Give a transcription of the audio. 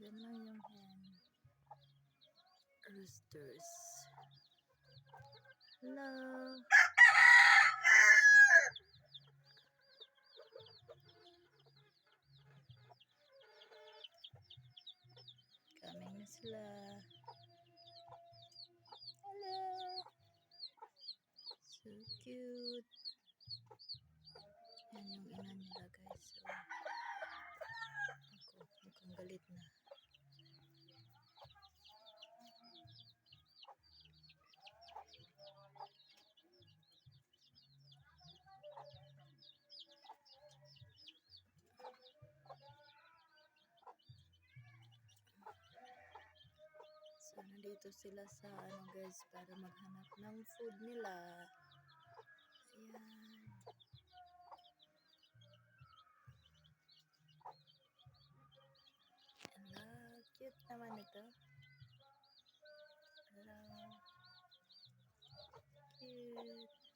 Diyan lang yung hen. Roosters. Hello. Coming na sila. Hello. So cute. Yan yung ina nila guys. So, ako, mukhang galit na. So, nandito sila sa ano guys para maghanap ng food nila. Ayan. Hello, cute naman ito. Hello. Cute.